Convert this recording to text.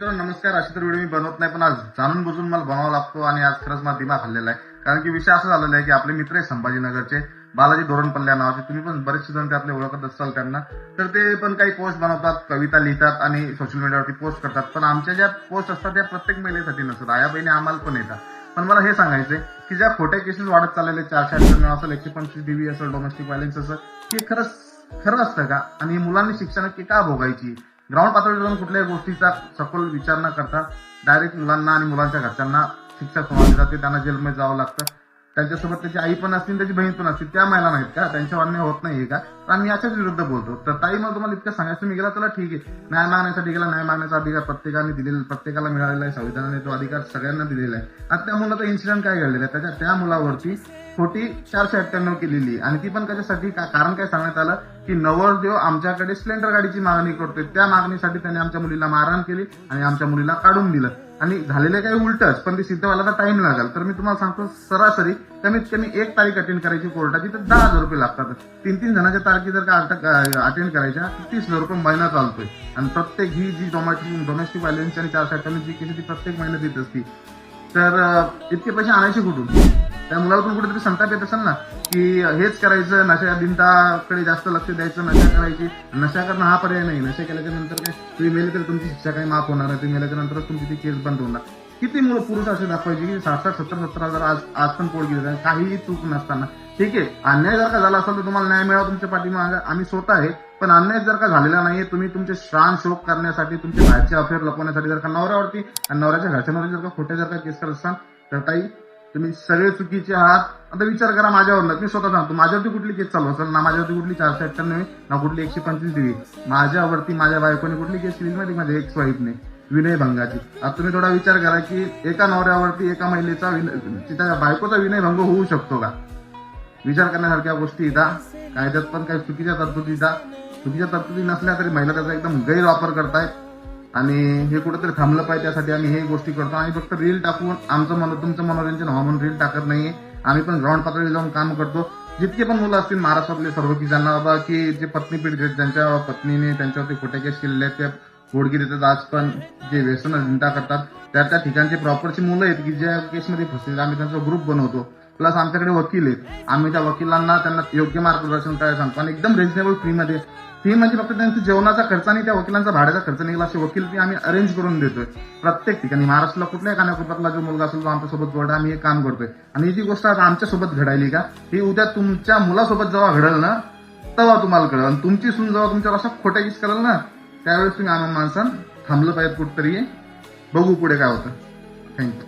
नमस्कार. अशी तर व्हिडिओ मी बनवत नाही पण आज जाणून बुजून मला बनवावा लागतो आणि आज खरंच मला दिमाग हल्लेला आहे. कारण की विषय असा झालेला आहे की आपले मित्र आहे संभाजीनगरचे बालाजी धोरणपल्ल्या नावाचे. तुम्ही पण बरेचसे जण त्यातले ओळखत असाल त्यांना. तर ते पण काही पोस्ट बनवतात कविता लिहितात आणि सोशल मीडियावरती पोस्ट करतात. पण आमच्या ज्या पोस्ट असतात त्या प्रत्येक महिलेसाठी नसतात. आया बहिणी आम्हाला पण येतात. पण मला हे सांगायचंय की ज्या खोट्या केसेस वाढत चाललेले चारशे अठ्ठ्याण्णव असेल एकशे पंचवीस डीबी असेल डोमेस्टिक व्हायलन्स असं हे खरंच खरं असतं का? आणि मुलांनी शिक्षण का भोगायची? ग्राउंड पातळीवर जाऊन कुठल्याही गोष्टीचा सखोल विचार न करता डायरेक्ट मुलांना आणि मुलांच्या घरच्यांना शिक्षा समाज जाते. त्यांना जेलमध्ये जावं लागतं. त्यांच्यासोबत त्याची आई पण असतील त्याची बहीण पण असतील त्या महिला नाहीत का? त्यांच्या अन्याय होत नाहीये का? तर आम्ही याच्याच विरुद्ध बोलतो. तर ताई मग तुम्हाला इतकं सांगायचं मी गेला चला ठीक आहे. न्याय मागण्यासाठी गेला न्याय मागण्याचा अधिकार प्रत्येकाने दिलेला प्रत्येकाला मिळालेला आहे. संविधानाने तो अधिकार सगळ्यांना दिलेला आहे. आणि त्या मुलाचा इन्सिडेंट काय घडलेला आहे? त्याच्या त्या मुलावरती खोटी चारशे अठ्ठ्याण्णव केलेली आणि ती पण कशासाठी? कारण काय सांगण्यात आलं? की नवरदेव आमच्याकडे स्प्लेंडर गाडीची मागणी करतोय. त्या मागणीसाठी त्याने आमच्या मुलीला मारहाण केली आणि आमच्या मुलीला काढून दिलं. आणि झालेलं काही उलटच पण ते सिद्ध व्हायला टाइम लागेल. तर मी तुम्हाला सांगतो सरासरी कमीत कमी एक तारीख अटेंड करायची कोर्टाची तर दहा हजार रुपये लागतात. तीन तीन जणांच्या तारखे जर का अटेंड करायच्या तर तीस हजार रुपये महिना चालतोय. आणि प्रत्येक ही जी डोमेस्टिक डोमेस्टिक व्हायलन्स आणि चारशे अठ्ठ्याण्णव जी केली ती प्रत्येक महिन्यात येत असती. तर इतके पैसे आणायचे कुठून? त्या मुलाला पण कुठेतरी संताप येत असेल ना की हेच करायचं नशा बिंदाकडे जास्त लक्ष द्यायचं नशा करायची. नशा करणं हा पर्याय नाही. नशा केल्याच्यानंतर काय? तुम्ही मेले तर तुमची शिक्षा काही माफ होणार तुम्ही मेल्याच्या नंतरच तुमची ती केस बंद होणार. किती मुलं पुरुष असे दाखवायचे की साठ साठ सत्तर सत्तर हजार आज आज पण पोट गेले काहीही चूक नसताना. ठीक आहे अन्याय जर का झाला असेल तर तुम्हाला न्याय मिळावा तुमच्या पाठीमागे. आम्ही स्वतः आहे पण अन्याय जर का झालेला नाहीये तुम्ही तुमचे श्रान शोक करण्यासाठी तुमचे बाहेरचे अफेअर लपवण्यासाठी जर का नवऱ्यावरती आणि नवऱ्याच्या घरच्यांवरती जर का खोट्या जर का केस करत असाल तर ताई तुम्ही सगळे चुकीचे आहात. आता विचार करा माझ्यावर. मी स्वतः सांगतो माझ्यावरती कुठली केस चालू असेल ना माझ्यावरती कुठली चारशे अठ्ठ्याण्णव ना कुठली एकशे पंचवीस दिली माझ्यावरती माझ्या बायकोने कुठली केस दिली माहिती माझ्या एक्स वाईफने विनय भंगाची आता तुम्ही थोडा विचार करा की एका नवऱ्यावरती एका महिलेचा विनय- तिच्या बायकोचा विनय भंग होऊ शकतो का? विचार करण्यासारख्या गोष्टी इथं कायद्यात पण काही चुकीच्या तरतुदी इथं चुकीच्या तरतुदी नसल्या तरी महिला त्याचा एकदम गैरवापर करतायत. आणि हे कुठंतरी थांबलं पाहिजे त्यासाठी आम्ही हे गोष्टी करतो. आम्ही फक्त रील टाकून आमचं मन तुमचं मनोरंजन व्हा म्हणून रील टाकत नाहीये आम्ही पण ग्राउंड पातळीवर जाऊन काम करतो. जितके पण मुलं असतील महाराष्ट्रातले सर्व की ज्यांना बाबा की जे पत्नी पीडित आहेत ज्यांच्या पत्नीने त्यांच्यावरती खोटे केस केलेले आहेत त्या गोडगी देतात आज पण जे व्यसन चिंता करतात त्या त्या ठिकाणचे प्रॉपरची मुलं आहेत की ज्या केसमध्ये फसलेले आम्ही त्यांचा ग्रुप बनवतो. प्लस आमच्याकडे वकील आहेत. आम्ही त्या वकिलांना त्यांना योग्य मार्गदर्शन करायला सांगतो. आणि एकदम रिझनेबल फीमध्ये फी म्हणजे फक्त त्यांचा जेवणाचा खर्च आणि त्या वकिलांचा भाड्याचा खर्च निघाला असे वकील फी आम्ही अरेंज करून देतोय. प्रत्येक ठिकाणी. महाराष्ट्राला कुठल्याही कानाकोपऱ्यातला जो मुलगा असेल तो आमच्यासोबत जोडा आम्ही हे काम करतोय. आणि ही जी गोष्ट आता आमच्यासोबत घडायली का ही उद्या तुमच्या मुलासोबत जेव्हा घडल ना तेव्हा तुम्हाला कळेल. आणि तुमची सून जेव्हा तुमच्यावर असं खोट्या किस कराल ना त्यावेळेस तुम्ही आम्हाला माणसानं थांबलं पाहिजे कुठतरी. बघू पुढे काय होतं. थँक्यू